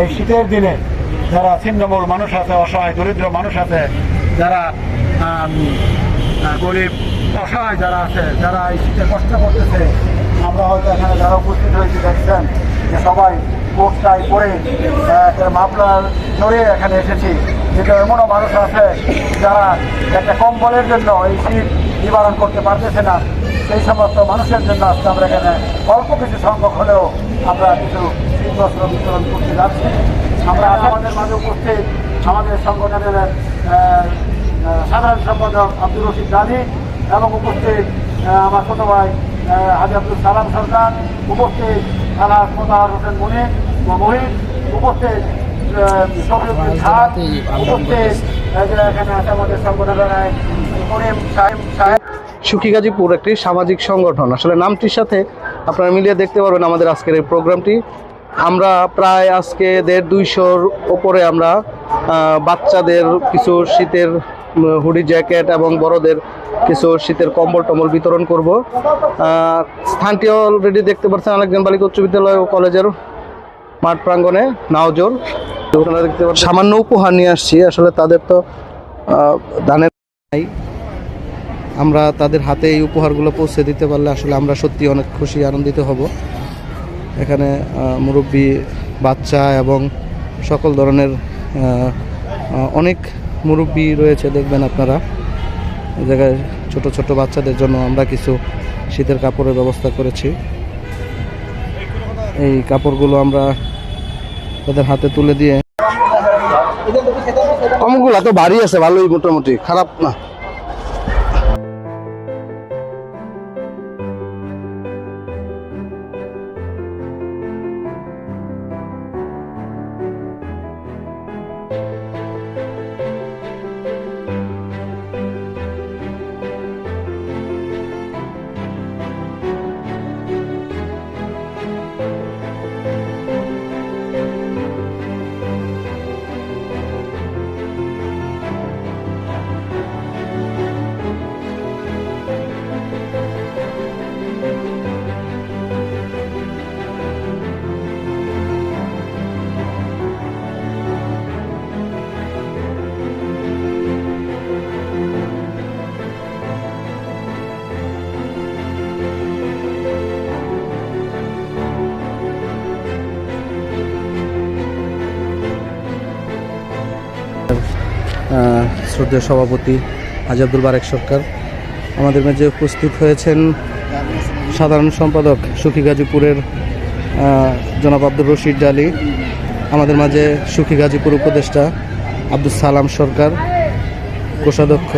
এই শীতের দিনে যারা ছিন্নমূল মানুষ আছে, অসহায়, দরিদ্র মানুষ আছে, যারা গরিব, অসহায় যারা আছে, যারা এই শীতে কষ্ট করতেছে, আমরা হয়তো এখানে যারা উপস্থিত হয়েছি দেখছেন যে সবাই কোটটাই পরে মাফলার ধরে এখানে এসেছি। কিন্তু এমনও মানুষ আছে যারা একটা কম্বলের জন্য এই শীত নিবারণ করতে পারতেছে না। সেই সমস্ত মানুষের জন্য আজকে আমরা এখানে অল্প কিছু সংখ্যক হলেও আমরা কিছু আমরা মাঝে সংগঠনের সাধারণ সম্পাদক আব্দুর রশিদ গাজী এবং উপস্থিত আমার ছোট ভাই হাজি আব্দুল সালাম সরকার উপস্থিত আলাস মোতাহার হোসেন মনি মহিন উপস্থিত এখানে সুখী গাজীপুর একটি সামাজিক সংগঠন। আসলে নামটির সাথে আপনারা মিলিয়ে দেখতে পারবেন আমাদের আজকের এই প্রোগ্রামটি। আমরা প্রায় আজকে দেড় দুইশোর ওপরে আমরা বাচ্চাদের কিছু শীতের হুডি জ্যাকেট এবং বড়দের কিছু শীতের কম্বল টম্বল বিতরণ করব। স্থানটি অলরেডি দেখতে পাচ্ছেন আলেকজান বালিকা উচ্চ বিদ্যালয় ও কলেজের মাঠ প্রাঙ্গণে, নাওজোর। দেখতে পাচ্ছেন। সামান্য উপহার নিয়ে আসছি, আসলে তাদের তো দানের নাই। আমরা তাদের হাতে এই উপহারগুলো পৌঁছে দিতে পারলে আসলে আমরা সত্যি অনেক খুশি, আনন্দিত হব। এখানে মুরব্বী, বাচ্চা এবং সকল ধরনের অনেক মুরব্বী রয়েছে, দেখবেন আপনারা। এই জায়গায় ছোট ছোট বাচ্চাদের জন্য আমরা কিছু শীতের কাপড়ের ব্যবস্থা করেছি। এই কাপড়গুলো আমরা তাদের হাতে তুলে দিয়ে অমুকগুলা তো ভারী আছে, ভালোই মোটামুটি, খারাপ না। শ্রদ্ধেয় সভাপতি হাজি আব্দুল বারেক সরকার, আমাদের মাঝে উপস্থিত হয়েছেন সাধারণ সম্পাদক সুখী গাজীপুরের জনাব আব্দুর রশিদ ডালি আমাদের মাঝে সুখী গাজীপুর উপদেষ্টা আব্দুল সালাম সরকার, কোষাধ্যক্ষ।